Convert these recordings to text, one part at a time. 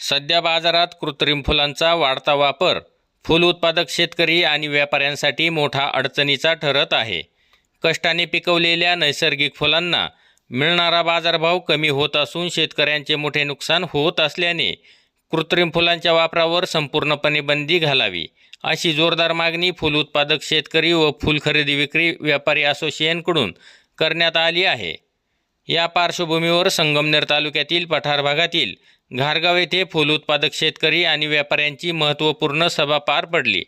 सध्या बाजारात कृत्रिम फुलांचा वाढता वापर फुल उत्पादक शेतकरी आणि व्यापाऱ्यांसाठी मोठा अडचणीचा ठरत आहे. कष्टाने पिकवलेल्या नैसर्गिक फुलांना मिळणारा बाजारभाव कमी होत असून शेतकऱ्यांचे मोठे नुकसान होत असल्याने कृत्रिम फुलांच्या वापरावर संपूर्णपणे बंदी घालावी. अशी जोरदार मागणी फुल उत्पादक शेतकरी व फुल खरेदी विक्री व्यापारी असोसिएशनकडून करण्यात आली आहे. या पार्श्वभूमीवर संगमनेर तालुक्यातील पठार भागातील घारगाव येथे फूल उत्पादक शेतकरी आणि व्यापाऱ्यांची महत्त्वपूर्ण सभा पार पडली.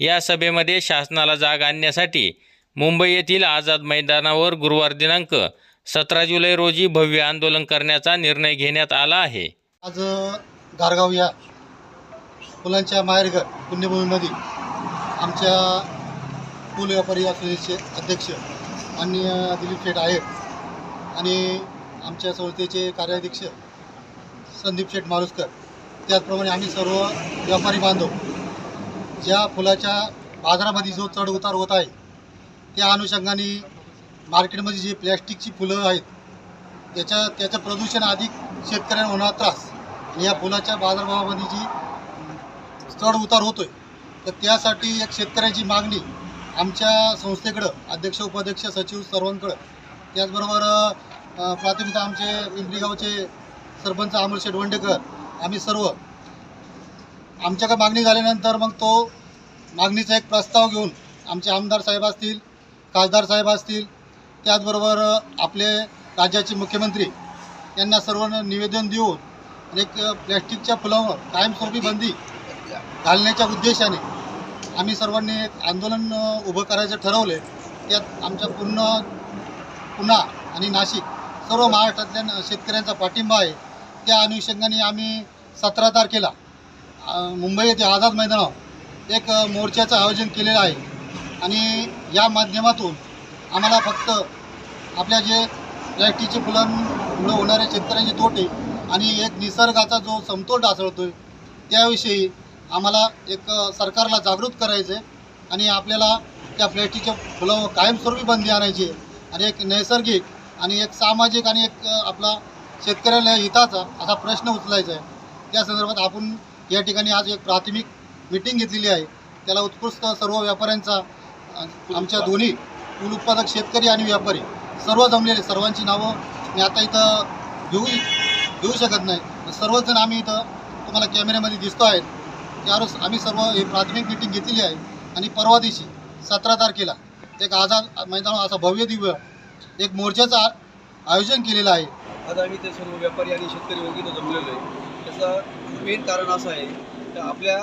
या सभेमध्ये शासनाला जाग आणण्यासाठी मुंबई येथील आझाद मैदानावर गुरुवार दिनांक सतरा जुलै रोजी भव्य आंदोलन करण्याचा निर्णय घेण्यात आला आहे. आज गारगाव या फुलांच्या माहेरघर पुण्यभूमीमध्ये आमच्या फुल व्यापारी असोसिएशनचे अध्यक्ष माननीय दिलीप शेठ आहेत आणि आमच्या संस्थेचे कार्याध्यक्ष संदीप शेठ मारुसकर. त्याचप्रमाणे आम्ही सर्व व्यापारी बांधव ज्या फुलाच्या बाजारामध्ये जो चढ उतार होत आहे त्या अनुषंगाने मार्केटमध्ये जी प्लॅस्टिकची फुलं आहेत त्याच्या त्याचं प्रदूषण अधिक शेतकऱ्यांना होणार त्रास आणि या फुलाच्या बाजारभावामध्ये जी चढ उतार होतोय तर त्यासाठी एक शेतकऱ्याची मागणी आमच्या संस्थेकडं अध्यक्ष उपाध्यक्ष सचिव सर्वांकडं. त्याचबरोबर प्राथमिकता प्राथमिक आमचे पिंपरी गावचे सरपंच अमोल वंडेकर आम्ही सर्व. आमच्याकडे मागणी झाल्यानंतर मग तो मागणीचा एक प्रस्ताव घेऊन आमचे आमदार साहेब असतील खासदार साहेब असतील त्याचबरोबर आपले राज्याचे मुख्यमंत्री यांना सर्वांना निवेदन देऊन एक प्लॅस्टिकच्या फुलावर कायमस्वरूपी बंदी घालण्याच्या उद्देशाने आम्ही सर्वांनी एक आंदोलन उभं करायचं ठरवले त्यात आमच्या पूर्ण पुणा आणि नाशिक सर्व महाराष्ट्रातल्या शेतकऱ्यांचा पाठिंबा आहे. त्या अनुषंगाने आम्ही सतरा तारखेला मुंबई येथे आझाद मैदानावर एक मोर्चाचं आयोजन केलेलं आहे. आणि या माध्यमातून आम्हाला फक्त आपल्या जे प्लॅस्टिकचे फुलांमुळे होणारे शेतकऱ्यांचे तोटे आणि एक निसर्गाचा जो समतोल आहे त्याविषयी आम्हाला एक सरकारला जागृत करायचं आहे आणि आपल्याला त्या प्लॅस्टिकच्या फुलावर कायमस्वरूपी बंदी आणायची आहे. आणि एक नैसर्गिक आणि एक सामाजिक आणि एक आपला शेतकऱ्याला हिताचा असा प्रश्न उचलायचा आहे. त्या संदर्भात आपण या ठिकाणी आज एक प्राथमिक मिटिंग घेतलेली आहे. त्याला उत्कृष्ट सर्व व्यापाऱ्यांचा आमच्या दोन्ही फूल उत्पादक शेतकरी आणि व्यापारी सर्व जमलेले सर्वांची नावं मी आता इथं घेऊ घेऊ शकत नाही. सर्वजण आम्ही इथं तुम्हाला कॅमेऱ्यामध्ये दिसतो आहेत. त्यावरच आम्ही सर्व ही प्राथमिक मिटिंग घेतलेली आहे. आणि परवा दिवशी सतरा तारखेला एक आझाद मैदानावर असा भव्य दिव्य एक मोर्चाचं आयोजन केलेलं आहे. आज आम्ही ते सर्व व्यापारी आणि शेतकरी वगैरे जमलेलो आहे. त्याचं मेन कारण असं आहे की आपल्या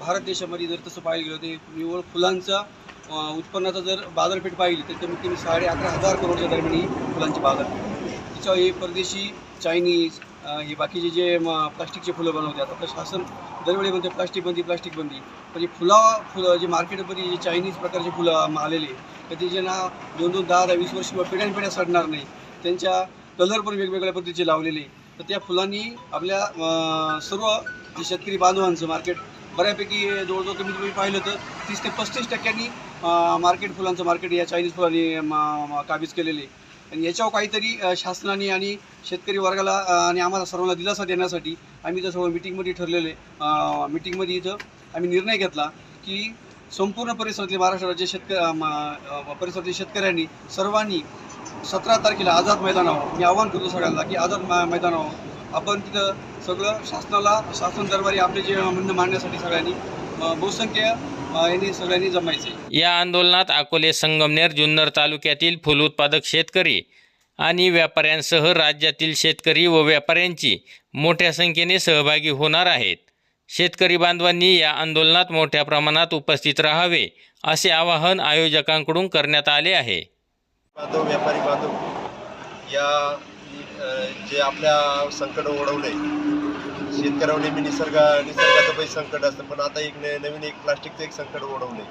भारत देशामध्ये जर तसं पाहिलं गेलं ते निव्वळ फुलांचा उत्पन्नाचा जर बाजारपेठ पाहिली तर कमीत कमी साडे अकरा हजार करोडच्या दरम्यान ही फुलांची बाजारपेठ त्याच्यावर हे परदेशी चायनीज हे बाकीचे जे म, प्लास्टिकचे फुलं बनवतात आता शासन दरवेळी म्हणते प्लास्टिक बंदी प्लास्टिक बंदी. म्हणजे फुला फुलं जे मार्केटमध्ये जे चायनीज प्रकारचे फुलं आलेले तर ते जे ना दोन दोन दहा दहा वीस वर्ष किंवा पिढ्यानपिढ्या सडणार नाही त्यांच्या कलर पण वेगवेगळ्या पद्धतीचे लावलेले तर त्या फुलांनी आपल्या सर्व जे शेतकरी बांधवांचं मार्केट बऱ्यापैकी जवळजवळ कमीत कमी पाहिलं तर तीस ते पस्तीस टक्क्यांनी मार्केट फुलांचं मार्केट या चायनीज फुलांनी काबीज केलेले आहे. आणि याच्यावर काहीतरी शासनाने आणि शेतकरी वर्गाला आणि आम्हाला सर्वांना दिलासा देण्यासाठी आम्ही इथं सर्व मिटिंगमध्ये ठरलेले मिटिंगमध्ये इथं आम्ही निर्णय घेतला की संपूर्ण परिसरातले महाराष्ट्र राज्य शेतक परिसरातील शेतकऱ्यांनी सर्वांनी सतरा तारखेला आझाद मैदानावर मी आव्हान करतो सगळ्यांना की आझाद मै- मैदानावर आपण तिथं सगळं शासनाला शासन दरबारी आपले जे म्हणणं मांडण्यासाठी सगळ्यांनी बहुसंख्य सगळ्यांनी जमायचे या आंदोलनात अकोले संगमनेर जुन्नर तालुक्यातील फुल उत्पादक शेतकरी आणि व्यापाऱ्यांसह राज्यातील शेतकरी व व्यापाऱ्यांची मोठ्या संख्येने सहभागी होणार आहेत. शेतकरी बांधवांनी या आंदोलनात मोठ्या प्रमाणात उपस्थित राहावे असे आवाहन आयोजकांकडून करण्यात आले आहे. बांधव व्यापारी बांधव या जे आपल्या संकट ओढवले शेतकऱ्यावर नेहमी निसर्ग निसर्गाचं पण संकट असतं. पण आता एक नवीन एक प्लास्टिकचं एक संकट ओढवले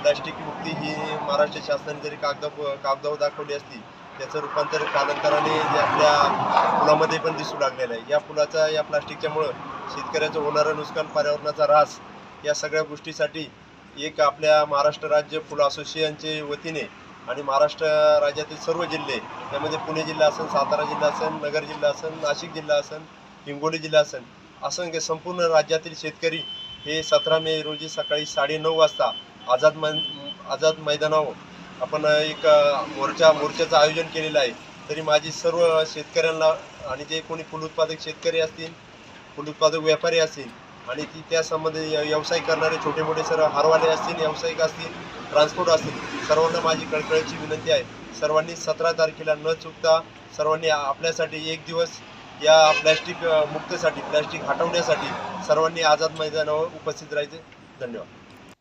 प्लास्टिक मुक्ती ही महाराष्ट्र शासनाने जरी कागदा कागदावर दाखवली असती त्याचं रूपांतर कालांतराने जे आपल्या फुलामध्ये पण दिसू लागलेलं आहे. या फुलाचा या प्लास्टिकच्यामुळं शेतकऱ्याचं होणारं नुकसान पर्यावरणाचा ऱ्हास या सगळ्या गोष्टीसाठी एक आपल्या महाराष्ट्र राज्य फुल असोसिएशनचे वतीने आणि महाराष्ट्र राज्यातील सर्व जिल्हे त्यामध्ये पुणे जिल्हा असेल सातारा जिल्हा असेल नगर जिल्हा असेल नाशिक जिल्हा असेल हिंगोली जिल्हा असेल असंख्य संपूर्ण राज्यातील शेतकरी हे सतरा मे रोजी सकाळी साडेनऊ वाजता आझाद मै आझाद मैदानावर आपण एक मोर्चा मोर्चाचं आयोजन केलेलं आहे. तरी माझी सर्व शेतकऱ्यांना आणि जे कोणी फूल उत्पादक शेतकरी असतील फूल उत्पादक व्यापारी असतील आणि ती त्या संबंधित व्यवसाय करणारे छोटे मोठे सर हारवाले असतील व्यावसायिक असतील ट्रान्सपोर्ट असतील सर्वांना माझी कळकळीची विनंती आहे. सर्वांनी सतरा तारखेला न चुकता सर्वांनी आपल्यासाठी एक दिवस या प्लॅस्टिक मुक्तसाठी प्लॅस्टिक हटवण्यासाठी सर्वांनी आझाद मैदानावर उपस्थित राहायचे. धन्यवाद.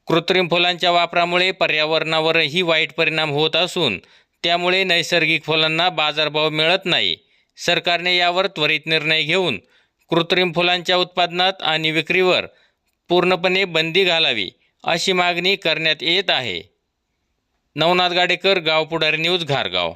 कृत्रिम फुलांच्या वापरामुळे पर्यावरणावरही वाईट परिणाम होत असून त्यामुळे नैसर्गिक फुलांना बाजारभाव मिळत नाही. सरकारने यावर त्वरित निर्णय घेऊन कृत्रिम फुलांच्या उत्पादनात आणि विक्रीवर पूर्णपणे बंदी घालावी अशी मागणी करण्यात येत आहे. नवनाथ गाडेकर गाव पुढारी न्यूज घारगाव.